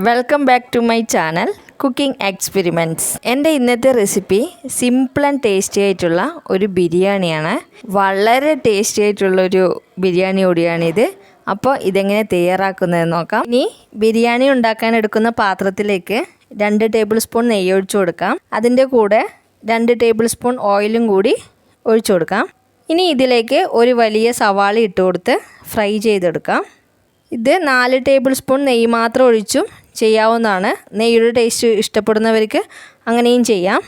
Welcome back to my channel cooking experiments എന്റെ ഇന്നത്തെ recipe simple and tasty ആയിട്ടുള്ള ഒരു ബിരിയാണിയാണ്. വളരെ ടേസ്റ്റി ആയിട്ടുള്ളൊരു ബിരിയാണി കൂടിയാണിത്. അപ്പോൾ ഇതെങ്ങനെ തയ്യാറാക്കുന്നതെന്ന് നോക്കാം. ഇനി ബിരിയാണി ഉണ്ടാക്കാൻ എടുക്കുന്ന പാത്രത്തിലേക്ക് രണ്ട് ടേബിൾ സ്പൂൺ നെയ്യ് ഒഴിച്ചു കൊടുക്കാം. അതിന്റെ കൂടെ രണ്ട് ടേബിൾ സ്പൂൺ ഓയിലും കൂടി ഒഴിച്ചു കൊടുക്കാം. ഇനി ഇതിലേക്ക് ഒരു വലിയ സവാള ഇട്ട് കൊടുത്ത് ഫ്രൈ ചെയ്തെടുക്കാം. ഇത് നാല് ടേബിൾ സ്പൂൺ നെയ്യ് മാത്രം ഒഴിച്ചും ചെയ്യാവുന്നതാണ്. നെയ്യുടെ ടേസ്റ്റ് ഇഷ്ടപ്പെടുന്നവർക്ക് അങ്ങനെയും ചെയ്യാം.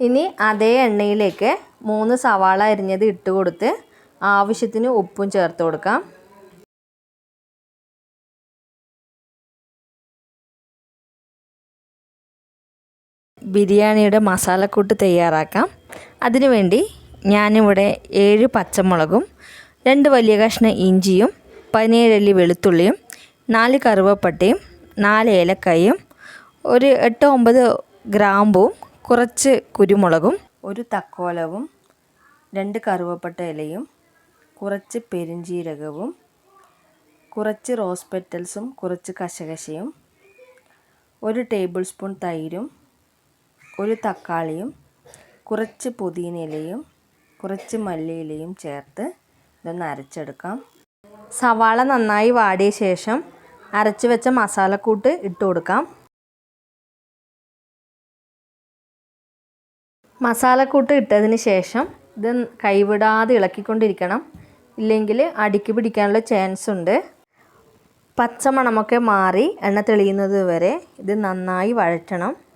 ഇനി അതേ എണ്ണയിലേക്ക് മൂന്ന് സവാള അരിഞ്ഞത് ഇട്ട് കൊടുത്ത് ആവശ്യത്തിന് ഉപ്പും ചേർത്ത് കൊടുക്കാം. ബിരിയാണിയുടെ മസാലക്കൂട്ട് തയ്യാറാക്കാം. അതിനുവേണ്ടി ഞാനിവിടെ ഏഴ് പച്ചമുളകും രണ്ട് വലിയ കഷ്ണം ഇഞ്ചിയും പതിനേഴല്ലി വെളുത്തുള്ളിയും നാല് കറുവപ്പട്ടയും നാല് ഏലക്കായും ഒരു എട്ട് ഒമ്പത് ഗ്രാമ്പും കുറച്ച് കുരുമുളകും ഒരു തക്കോലവും രണ്ട് കറുവപ്പട്ട ഇലയും കുറച്ച് പെരിഞ്ജീരകവും കുറച്ച് റോസ് പെറ്റൽസും കുറച്ച് കശകശയും ഒരു ടേബിൾ സ്പൂൺ തൈരും ഒരു തക്കാളിയും കുറച്ച് പുതിനയിലയും കുറച്ച് മല്ലിയിലയും ചേർത്ത് ഇതൊന്ന് അരച്ചെടുക്കാം. സവാള നന്നായി വാടിയ ശേഷം അരച്ച് വെച്ച മസാലക്കൂട്ട് ഇട്ട് കൊടുക്കാം. മസാലക്കൂട്ട് ഇട്ടതിന് ശേഷം ഇത് കൈവിടാതെ ഇളക്കിക്കൊണ്ടിരിക്കണം. ഇല്ലെങ്കിൽ അടിക്ക് പിടിക്കാനുള്ള ചാൻസ് ഉണ്ട്. പച്ചമണമൊക്കെ മാറി എണ്ണ തെളിയുന്നത് വരെ ഇത് നന്നായി വഴറ്റണം.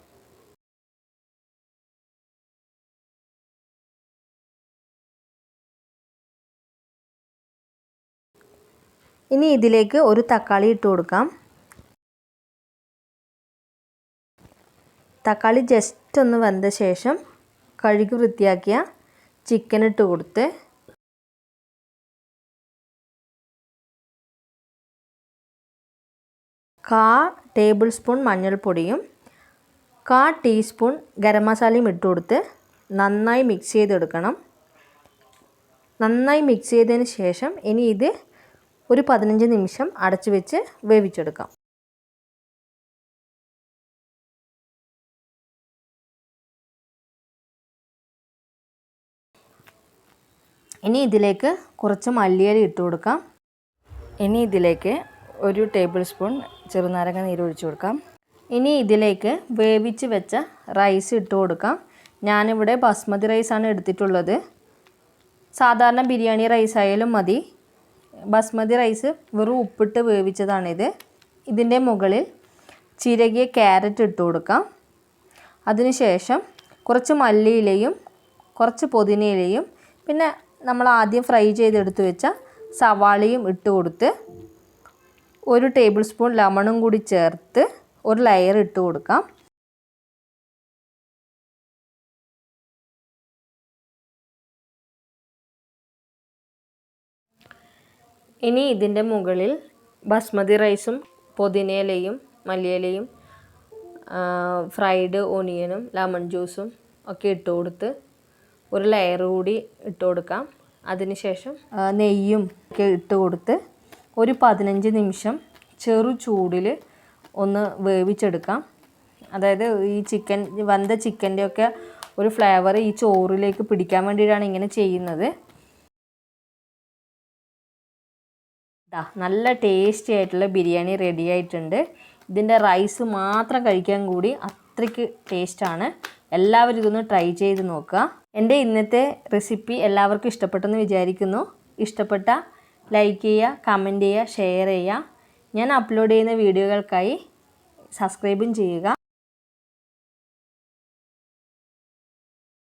ഇനി ഇതിലേക്ക് ഒരു തക്കാളി ഇട്ട് കൊടുക്കാം. തക്കാളി ജസ്റ്റ് ഒന്ന് വെന്ത ശേഷം കഴുകി വൃത്തിയാക്കിയ ചിക്കൻ ഇട്ട് കൊടുത്ത് കാ ടേബിൾ സ്പൂൺ മഞ്ഞൾപ്പൊടിയും കാ ടീസ്പൂൺ ഗരം മസാലയും ഇട്ട് കൊടുത്ത് നന്നായി മിക്സ് ചെയ്തെടുക്കണം. നന്നായി മിക്സ് ചെയ്തതിന് ശേഷം ഇനി ഇത് ഒരു പതിനഞ്ച് നിമിഷം അടച്ചു വെച്ച് വേവിച്ചെടുക്കാം. ഇനി ഇതിലേക്ക് കുറച്ച് മല്ലിയില ഇട്ട് കൊടുക്കാം. ഇനി ഇതിലേക്ക് ഒരു ടേബിൾ സ്പൂൺ ചെറുനാരങ്ങ നീര് ഒഴിച്ചു കൊടുക്കാം. ഇനി ഇതിലേക്ക് വേവിച്ച് വെച്ച റൈസ് ഇട്ട് കൊടുക്കാം. ഞാനിവിടെ ബസ്മതി റൈസാണ് എടുത്തിട്ടുള്ളത്. സാധാരണ ബിരിയാണി റൈസ് ആയാലും മതി. ബസ്മതി റൈസ് വെറും ഉപ്പിട്ട് വേവിച്ചതാണിത്. ഇതിന്റെ മുകളിൽ ചിരകിയ ക്യാരറ്റ് ഇട്ട് കൊടുക്കാം. അതിനുശേഷം കുറച്ച് മല്ലിയിലയും കുറച്ച് പുതിനയിലയും പിന്നെ നമ്മൾ ആദ്യം ഫ്രൈ ചെയ്തെടുത്ത് വെച്ച സവാളയും ഇട്ട് കൊടുത്ത് ഒരു ടേബിൾ സ്പൂൺ ലെമണും കൂടി ചേർത്ത് ഒരു ലെയർ ഇട്ട് കൊടുക്കാം. ഇനി ഇതിന്റെ മുകളിൽ ബസ്മതി റൈസും പുതിനയിലയും മല്ലിയിലയും ഫ്രൈഡ് ഓണിയനും ലെമൺ ജ്യൂസും ഒക്കെ ഇട്ട് കൊടുത്ത് ഒരു ലെയർ കൂടി ഇട്ട് കൊടുക്കാം. അതിനുശേഷം നെയ്യും ഒക്കെ ഇട്ട് കൊടുത്ത് ഒരു പതിനഞ്ച് നിമിഷം ചെറു ചൂടിൽ ഒന്ന് വേവിച്ചെടുക്കാം. അതായത് ഈ ചിക്കൻ വന്ത ചിക്കന്റെ ഒക്കെ ഒരു ഫ്ലേവർ ഈ ചോറിലേക്ക് പിടിക്കാൻ വേണ്ടിയിട്ടാണ് ഇങ്ങനെ ചെയ്യുന്നത്. ദാ നല്ല ടേസ്റ്റി ആയിട്ടുള്ള ബിരിയാണി റെഡി ആയിട്ടുണ്ട്. ഇതിന്റെ റൈസ് മാത്രം കഴിക്കാൻ കൂടി അത്രയ്ക്ക് ടേസ്റ്റാണ് എല്ലാവരും ഇതൊന്ന് ട്രൈ ചെയ്ത് നോക്കുക. എന്റെ ഇന്നത്തെ റെസിപ്പി എല്ലാവർക്കും ഇഷ്ടപ്പെട്ടെന്ന് വിചാരിക്കുന്നു. ഇഷ്ടപ്പെട്ട ലൈക്ക് ചെയ്യുക കമന്റ് ചെയ്യുക ഷെയർ ചെയ്യുക. ഞാൻ അപ്ലോഡ് ചെയ്യുന്ന വീഡിയോകൾക്കായി സബ്സ്ക്രൈബും ചെയ്യുക.